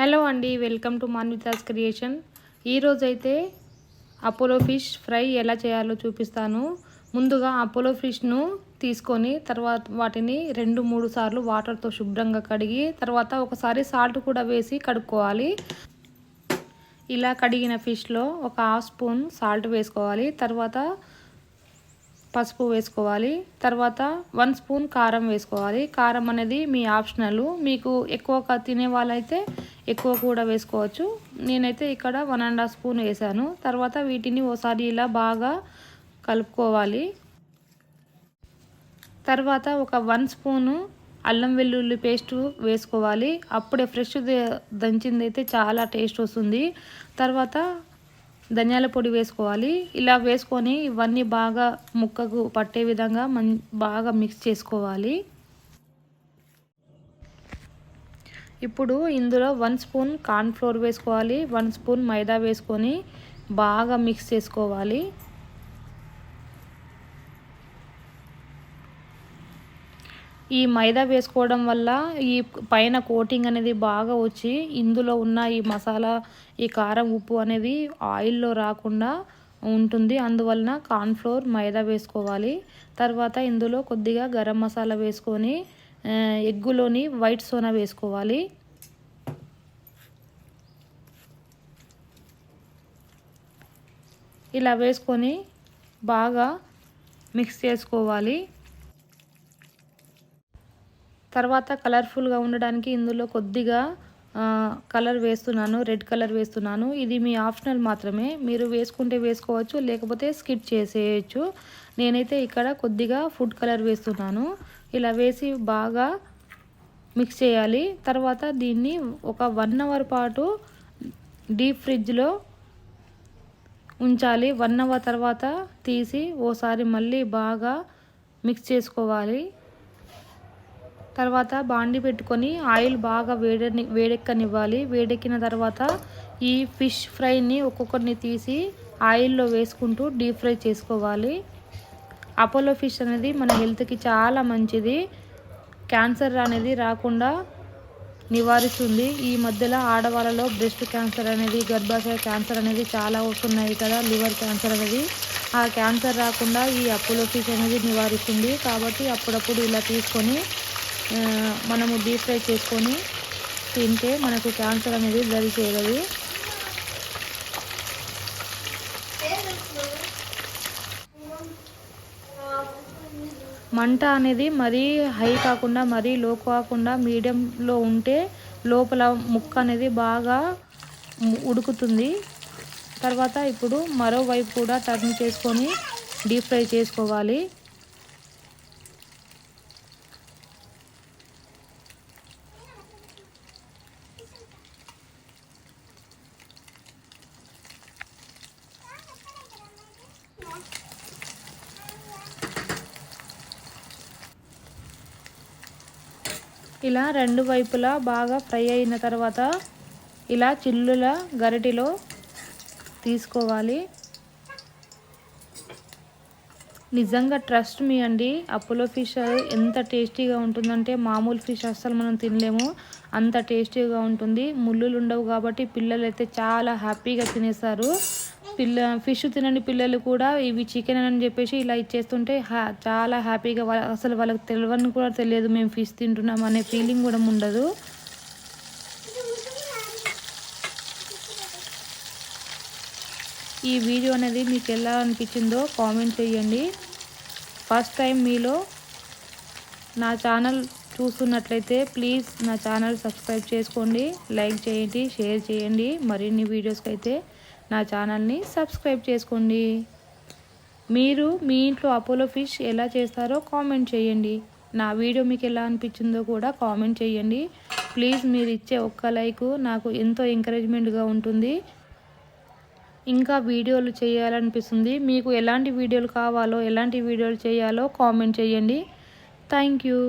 Hello అండి welcome to మాన్వితాస్ creation. ఈరోజైతే Apollo fish fry ఎలా చేయాలో చూపిస్తాను. ముందుగా అపోలో ఫిష్ను తీసుకొని తర్వాత వాటిని రెండు మూడు సార్లు వాటర్తో శుభ్రంగా కడిగి తర్వాత ఒకసారి సాల్ట్ కూడా వేసి కడుక్కోవాలి. ఇలా కడిగిన ఫిష్లో ఒక హాఫ్ స్పూన్ సాల్ట్ వేసుకోవాలి. తర్వాత పసుపు వేసుకోవాలి. తర్వాత వన్ స్పూన్ కారం వేసుకోవాలి. కారం అనేది మీ ఆప్షనల్. మీకు ఎక్కువ తినే వాళ్ళైతే ఎక్కువ కూడా వేసుకోవచ్చు. నేనైతే ఇక్కడ వన్ అండ్ హాఫ్ స్పూన్ వేసాను. తర్వాత వీటిని ఓసారి ఇలా బాగా కలుపుకోవాలి. తర్వాత ఒక వన్ స్పూను అల్లం వెల్లుల్లి పేస్ట్ వేసుకోవాలి. అప్పుడే ఫ్రెష్ దంచింది అయితే చాలా టేస్ట్ వస్తుంది. తర్వాత ధనియాల పొడి వేసుకోవాలి. ఇలా వేసుకొని ఇవన్నీ బాగా ముక్కకు పట్టే విధంగా మన్ బాగా మిక్స్ చేసుకోవాలి. ఇప్పుడు ఇందులో వన్ స్పూన్ కార్న్ఫ్లోర్ వేసుకోవాలి. వన్ స్పూన్ మైదా వేసుకొని బాగా మిక్స్ చేసుకోవాలి. ఈ మైదా వేసుకోవడం వల్ల ఈ పైన కోటింగ్ అనేది బాగా వచ్చి ఇందులో ఉన్న ఈ మసాలా ఈ కారం ఉప్పు అనేది ఆయిల్లో రాకుండా ఉంటుంది. అందువలన కార్న్ఫ్లోర్ మైదా వేసుకోవాలి. తర్వాత ఇందులో కొద్దిగా గరం మసాలా వేసుకొని ఎగ్గులోని వైట్ సోనా వేసుకోవాలి. ఇలా వేసుకొని బాగా మిక్స్ చేసుకోవాలి. తర్వాత కలర్ఫుల్గా ఉండడానికి ఇందులో కొద్దిగా కలర్ వేస్తున్నాను రెడ్ కలర్ వేస్తున్నాను. ఇది మీ ఆప్షనల్ మాత్రమే. మీరు వేసుకుంటే వేసుకోవచ్చు లేకపోతే స్కిప్ చేసేయచ్చు. నేనైతే ఇక్కడ కొద్దిగా ఫుడ్ కలర్ వేస్తున్నాను. ఇలా వేసి బాగా మిక్స్ చేయాలి. తర్వాత దీన్ని ఒక వన్ అవర్ పాటు డీప్ ఫ్రిడ్జ్లో ఉంచాలి. వన్ అవర్ తర్వాత తీసి ఓసారి మళ్ళీ బాగా మిక్స్ చేసుకోవాలి. తర్వాత బాండి పెట్టుకొని ఆయిల్ బాగా వేడని వేడెక్కనివ్వాలి. వేడెక్కిన తర్వాత ఈ ఫిష్ ఫ్రైని ఒక్కొక్కరిని తీసి ఆయిల్లో వేసుకుంటూ డీప్ ఫ్రై చేసుకోవాలి. అపోలో ఫిష్ అనేది మన హెల్త్కి చాలా మంచిది. క్యాన్సర్ అనేది రాకుండా నివారిస్తుంది. ఈ మధ్యలో ఆడవాళ్ళలో బ్రెస్ట్ క్యాన్సర్ అనేది గర్భాశయ క్యాన్సర్ అనేది చాలా వస్తున్నాయి కదా లివర్ క్యాన్సర్ అనేది. ఆ క్యాన్సర్ రాకుండా ఈ అపోలో ఫిష్ అనేది నివారిస్తుంది. కాబట్టి అప్పుడప్పుడు ఇలా తీసుకొని మనము డీప్ ఫ్రై చేసుకొని తింటే మనకు క్యాన్సర్ అనేది దరి చేయగలదు మంట అనేది మరీ హై కాకుండా మరీ లో కాకుండా మీడియంలో ఉంటే లోపల ముక్క అనేది బాగా ఉడుకుతుంది. తర్వాత ఇప్పుడు మరోవైపు కూడా టర్న్ చేసుకొని డీప్ ఫ్రై చేసుకోవాలి. ఇలా రెండు వైపులా బాగా ఫ్రై అయిన తర్వాత ఇలా చిల్లుల గరిటిలో తీసుకోవాలి. నిజంగా ట్రస్ట్ మీ అండి. అపోలో ఫిష్ ఎంత టేస్టీగా ఉంటుందంటే మామూలు ఫిష్ అస్సలు మనం తినలేము. అంత టేస్టీగా ఉంటుంది. ముళ్ళులు ఉండవు కాబట్టి పిల్లలు అయితే చాలా హ్యాపీగా తినేస్తారు పిల్ల ఫిష్ తినని పిల్లలు కూడా ఇవి చికెన్ అని చెప్పేసి ఇలా ఇచ్చేస్తుంటే హ్యా చాలా హ్యాపీగా వాళ్ళ అసలు వాళ్ళకి తెలియని కూడా తెలియదు. మేము ఫిష్ తింటున్నాం అనే ఫీలింగ్ కూడా ఉండదు. ఈ వీడియో అనేది మీకు ఎలా అనిపించిందో కామెంట్ చేయండి. ఫస్ట్ టైం మీలో నా ఛానల్ చూస్తున్నట్లయితే ప్లీజ్ నా ఛానల్ సబ్స్క్రైబ్ చేసుకోండి. లైక్ చేయండి షేర్ చేయండి. మరిన్ని వీడియోస్కి అయితే నా ఛానల్ని సబ్స్క్రైబ్ చేసుకోండి. మీరు మీ ఇంట్లో అపోలో ఫిష్ ఎలా చేస్తారో కామెంట్ చేయండి. నా వీడియో మీకు ఎలా అనిపించిందో కూడా కామెంట్ చేయండి. ప్లీజ్ మీరు ఇచ్చే ఒక్క లైక్ నాకు ఎంతో ఎంకరేజ్మెంట్గా ఉంటుంది. ఇంకా వీడియోలు చేయాలనిపిస్తుంది. మీకు ఎలాంటి వీడియోలు కావాలో ఎలాంటి వీడియోలు చేయాలో కామెంట్ చేయండి. Thank you.